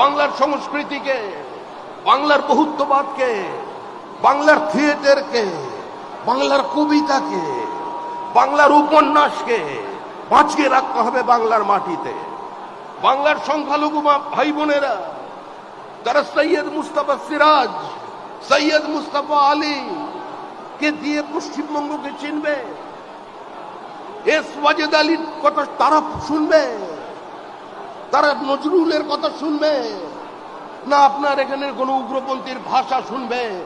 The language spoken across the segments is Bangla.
বাংলার সংস্কৃতিকে, বাংলার বহুত্ববাদকে, বাংলার থিয়েটারকে, বাংলার কবিতাকে, বাংলার উপন্যাসকে বাঁচিয়ে রাখতে হবে বাংলার মাটিতে। বাংলার সংখ্যালঘু ভাই বোনেরা তারা সৈয়দ মুস্তাফা সিরাজ, সৈয়দ মুস্তাফা আলী কে দিয়ে পশ্চিমবঙ্গকে চিনবে, এস ওয়াজেদ আলীর কথা তারা শুনবে। তারা নজরুলের কথা শুনবে। না আপনার এখানে কোন উগ্রপন্থীর ভাষা শুনবে।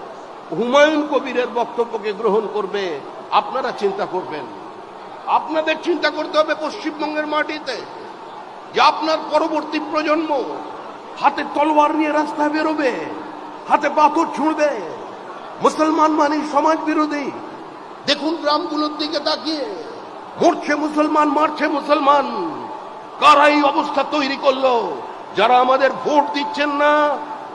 হুমায়ুন কবিরের বক্তব্যকে গ্রহণ করবে। আপনারা চিন্তা করবেন। আপনাদের চিন্তা করতে হবে পশ্চিমবঙ্গের মাটিতে যে আপনার পরবর্তী প্রজন্ম হাতে তলোয়ার নিয়ে রাস্তায় বেরোবে, হাতে পাথর ছুঁড়বে। মুসলমান মানে সমাজ বিরোধী। দেখুন গ্রামগুলোর দিকে তাকিয়ে। মরছে মুসলমান, মারছে মুসলমান। কারা এই অবস্থা তৈরি করল? যারা আমাদের ভোট দিচ্ছেন না,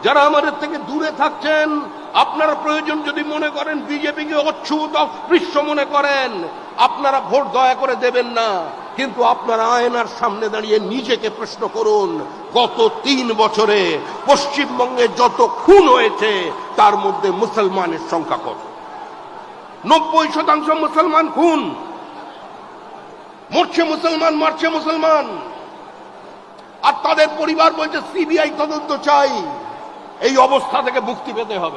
যারা আমাদের থেকে দূরে থাকছেন, আপনারা প্রয়োজন যদি মনে করেন বিজেপিকে অচ্ছুত অস্পৃশ্য মনে করেন, আপনারা ভোট দয়া করে দেবেন না। কিন্তু আপনারা আয়নার সামনে দাঁড়িয়ে নিজেকে প্রশ্ন করুন, গত তিন বছরে পশ্চিমবঙ্গে যত খুন হয়েছে, তার মধ্যে মুসলমানের সংখ্যা কত? নব্বই শতাংশ মুসলমান খুন। মরছে মুসলমান, মারছে মুসলমান। আর তাদের পরিবার বলছে সিবিআই তদন্ত চাই। এই অবস্থা থেকে মুক্তি পেতে হবে।